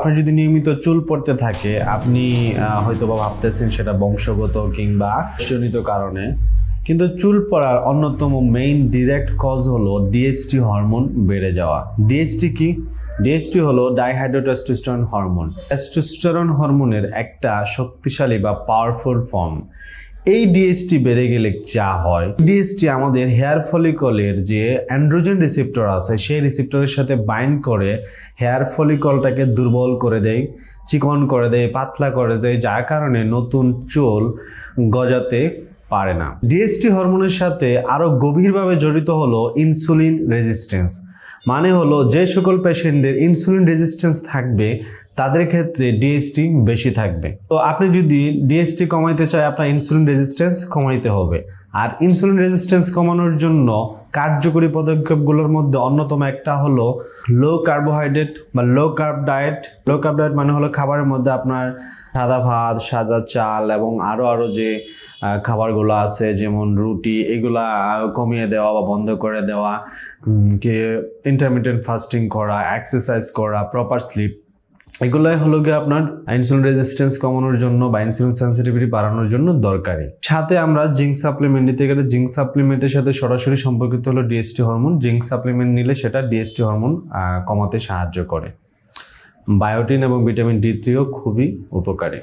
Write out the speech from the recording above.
আপনার যদি নিয়মিত চুল পড়তে থাকে, আপনি হয়তো বা ভাবতেছেন সেটা বংশগত কিংবা জনিত কারণে। কিন্তু চুল পড়ার অন্যতম মেইন ডিরেক্ট কজ হলো ডিএসটি হরমোন বেড়ে যাওয়া। ডিএসটি কি? ডিএসটি হলো ডাইহাইড্রোটেস্টোস্টেরন হরমোন টেস্টোস্টেরন হরমোনের একটা শক্তিশালী বা পাওয়ারফুল ফর্ম এই ডিএসটি বেড়ে গেলে যা হয় ডিএসটি আমাদের হেয়ার ফলিকলের যে অ্যান্ড্রোজেন রিসেপ্টর আছে, সেই রিসেপ্টরের সাথে বাইন্ড করে হেয়ার ফলিকলটাকে দুর্বল করে দেয়, চিকন করে দেয়, পাতলা করে দেয়, যার কারণে নতুন চুল গজাতে পারে না। ডিএসটি হরমোনের সাথে আরও গভীরভাবে জড়িত হলো ইনসুলিন রেজিস্ট্যান্স। মানে হলো যে সকল পেশেন্টদের ইনসুলিন রেজিস্ট্যান্স থাকবে, তাদের ক্ষেত্রে ডিএসটি বেশি থাকবে। তো আপনি যদি ডিএসটি কমাইতে চায়, আপনার ইনসুলিন রেজিস্ট্যান্স কমাইতে হবে। আর ইনসুলিন রেজিস্ট্যান্স কমানোর জন্য কার্যকরী পদক্ষেপগুলোর মধ্যে অন্যতম একটা হলো লো কার্বোহাইড্রেট বা low carb diet low carb diet মানে হলো খাবারের মধ্যে আপনার সাদা ভাত, সাদা চাল এবং আরও আরও যে খাবারগুলো আছে, যেমন রুটি, এগুলা কমিয়ে দেওয়া বা বন্ধ করে দেওয়া কি ইন্টারমিডিয়েন্ট ফাস্টিং করা এক্সারসাইজ করা প্রপার স্লিপ এগুলাই হলো গিয়ে আপনার ইনসুলিন রেজিস্ট্যান্স কমানোর জন্য বা ইনসুলিন সেন্সিটিভিটি বাড়ানোর জন্য দরকারি। সাথে আমরা জিঙ্ক সাপ্লিমেন্ট নিতে গেলে জিঙ্ক সাপ্লিমেন্টের সাথে সরাসরি সম্পর্কিত হলো ডিএসটি হরমোন জিঙ্ক সাপ্লিমেন্ট নিলে সেটা ডিএসটি হরমোন কমাতে সাহায্য করে। বায়োটিন এবং ভিটামিন ডি থ্রিও খুবই উপকারী।